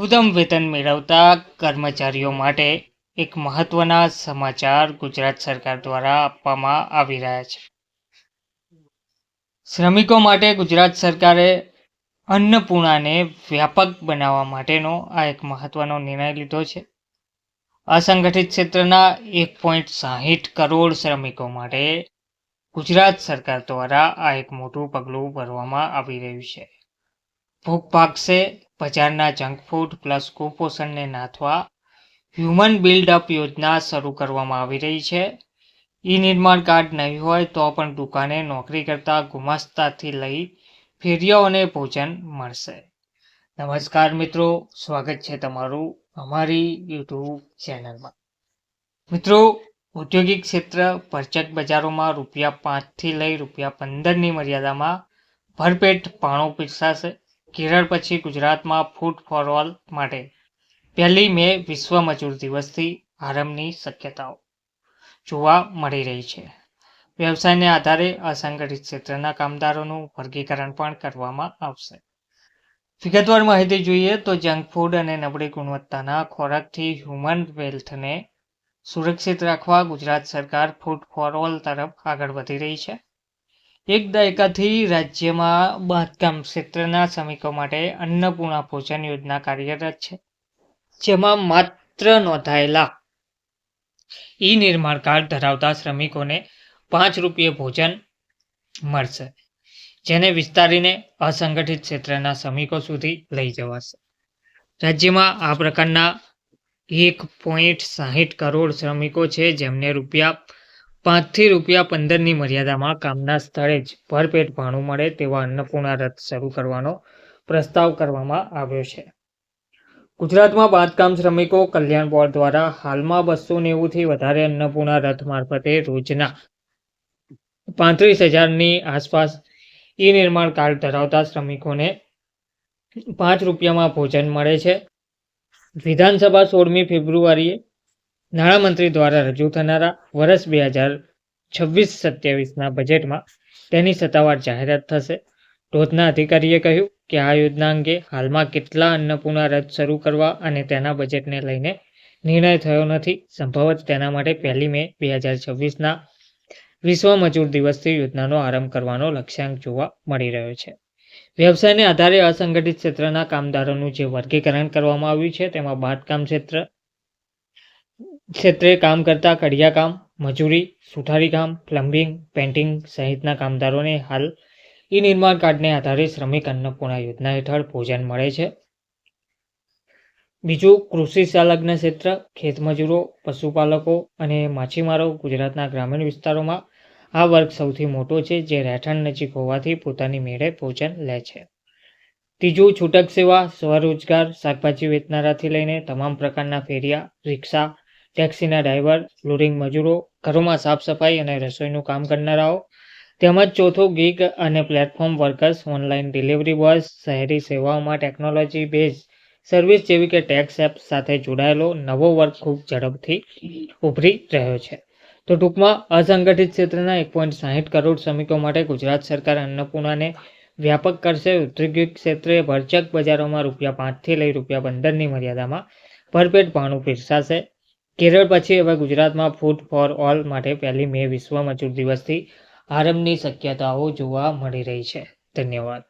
લઘુત્તમ વેતન મેળવતા કર્મચારીઓ માટે એક મહત્વના સમાચાર ગુજરાત સરકાર દ્વારા આપવામાં આવી રહ્યા છે. શ્રમિકો માટે ગુજરાત સરકારે અન્નપૂર્ણાને વ્યાપક બનાવવા માટેનો આ એક મહત્વનો નિર્ણય લીધો છે. અસંગઠિત ક્ષેત્રના એક પોઈન્ટ સાહીઠ કરોડ શ્રમિકો માટે ગુજરાત સરકાર દ્વારા આ એક મોટું પગલું ભરવામાં આવી રહ્યું છે. ભૂખ ભાગશે બજારના જંક ફૂડ પ્લસ કુપોષણને નાથવા હ્યુમન બિલ્ડઅપ યોજના શરૂ કરવામાં આવી રહી છે. ઈ નિર્માણ કાર્ડ નહીં હોય તો પણ દુકાને નોકરી કરતા ગુમાસ્તાથી લઈ ફેરિયાઓને ભોજન મળશે. નમસ્કાર મિત્રો, સ્વાગત છે તમારું અમારી યુટ્યુબ ચેનલમાં. મિત્રો, ઔદ્યોગિક ક્ષેત્ર પરચક બજારોમાં રૂપિયા પાંચથી લઈ રૂપિયા પંદરની મર્યાદામાં ભરપેટ પાણો પીરસાશે. કેરળ પછી ગુજરાતમાં ફૂડ ફોર માટે પહેલી મે વિશ્વ મજૂર દિવસથી આરંભની શક્યતાઓ જોવા મળી રહી છે. વ્યવસાયને આધારે અસંગઠિત ક્ષેત્રના કામદારોનું વર્ગીકરણ પણ કરવામાં આવશે. વિગતવાર માહિતી જોઈએ તો જંક ફૂડ અને નબળી ગુણવત્તાના ખોરાકથી હ્યુમન વેલ્થને સુરક્ષિત રાખવા ગુજરાત સરકાર ફૂડ ફોર તરફ આગળ વધી રહી છે. એક દાયકાથી રાજ્યમાં બાંધકામ ક્ષેત્રના શ્રમિકો માટે અન્નપૂર્ણા ભોજન યોજના કાર્યરત છે. જેમાં માત્ર નોંધાયેલા ઈ નિર્માણ કાર્ડ ધરાવતા શ્રમિકોને પાંચ રૂપિયે ભોજન મળશે, જેને વિસ્તારીને અસંગઠિત ક્ષેત્રના શ્રમિકો સુધી લઈ જવાશે. રાજ્યમાં આ પ્રકારના એક પોઈન્ટ સાહીઠ કરોડ શ્રમિકો છે જેમને રૂપિયા પાંચથી રૂપિયા પંદરની મર્યાદામાં કામના સ્થળે જ ભરપેટ ભાણું મળે તેવા અન્નપૂર્ણા રથ શરૂ કરવાનો પ્રસ્તાવ કરવામાં આવ્યો છે. ગુજરાતમાં બાંધકામ શ્રમિકો કલ્યાણ બોર્ડ દ્વારા હાલમાં બસો નેવુંથી વધારે અન્નપૂર્ણા રથ મારફતે રોજના પાંત્રીસ હજારની આસપાસ ઈ નિર્માણ કાર્ડ ધરાવતા શ્રમિકોને પાંચ રૂપિયામાં ભોજન મળે છે. વિધાનસભા સોળમી ફેબ્રુઆરીએ નાણામંત્રી દ્વારા રજૂ થનારા વર્ષ બે હજાર છવ્વીસ સત્યાવીસના બજેટમાં તેની સત્તાવાર જાહેરાત થશે. ટોચના અધિકારીએ કહ્યું કે આ યોજના અંગે હાલમાં કેટલા અન્નપૂર્ણા રદ શરૂ કરવા અને તેના બજેટને લઈને નિર્ણય થયો નથી. સંભવત તેના માટે પહેલી મે બે હજાર છવ્વીસના વિશ્વ મજૂર દિવસથી યોજનાનો આરંભ કરવાનો લક્ષ્યાંક જોવા મળી રહ્યો છે. વ્યવસાયને આધારે અસંગઠિત ક્ષેત્રના કામદારોનું જે વર્ગીકરણ કરવામાં આવ્યું છે, તેમાં બાંધકામ ક્ષેત્ર ક્ષેત્રે કામ કરતા કડિયા કામ, મજૂરી, સુથારી કામ, પ્લમ્બિંગ પેન્ટિંગ સહિતના કામદારોને હાલ ઈ નિર્માણ કાર્ડને આધારે શ્રમિક અન્નપૂર્ણા યોજના હેઠળ ભોજન મળે છે. બીજું, કૃષિ સંલગ્ન ક્ષેત્ર, ખેતમજૂરો, પશુપાલકો અને માછીમારો ગુજરાતના ગ્રામીણ વિસ્તારોમાં આ વર્ગ સૌથી મોટો છે, જે રહેઠાણ નજીક હોવાથી પોતાની મેળે ભોજન લે છે. ત્રીજું, છૂટક સેવા, સ્વરોજગાર, શાકભાજી વેચનારાથી લઈને તમામ પ્રકારના ફેરિયા, રિક્ષા ટેક્સીના ડ્રાઈવર લોડિંગ મજૂરો, ઘરોમાં સાફ સફાઈ અને રસોઈનું કામ કરનારાઓ, તેમજ ચોથો ગીગ અને platform workers, online delivery boys, શહેરી સેવાઓમાં ટેકનોલોજી બેઝ સર્વિસ જેવી કે ટેક્સ એપ સાથે જોડાયેલો નવો વર્ગ ખૂબ ઝડપથી ઉભરી રહ્યો છે. તો ટૂંકમાં, અસંગઠિત ક્ષેત્રના એક પોઈન્ટ સાહીઠ કરોડ શ્રમિકો માટે ગુજરાત સરકાર અન્નપૂર્ણાને વ્યાપક કરશે. ઔદ્યોગિક ક્ષેત્રે ભરચક બજારોમાં રૂપિયા પાંચથી લઈ રૂપિયા પંદરની મર્યાદામાં ભરપેટ ભાણું પીરસાશે. કેરળ પછી હવે ગુજરાતમાં ફૂડ ફોર ઓલ માટે પહેલી મે વિશ્વ મજૂર દિવસથી આરંભની શક્યતાઓ જોવા મળી રહી છે. ધન્યવાદ.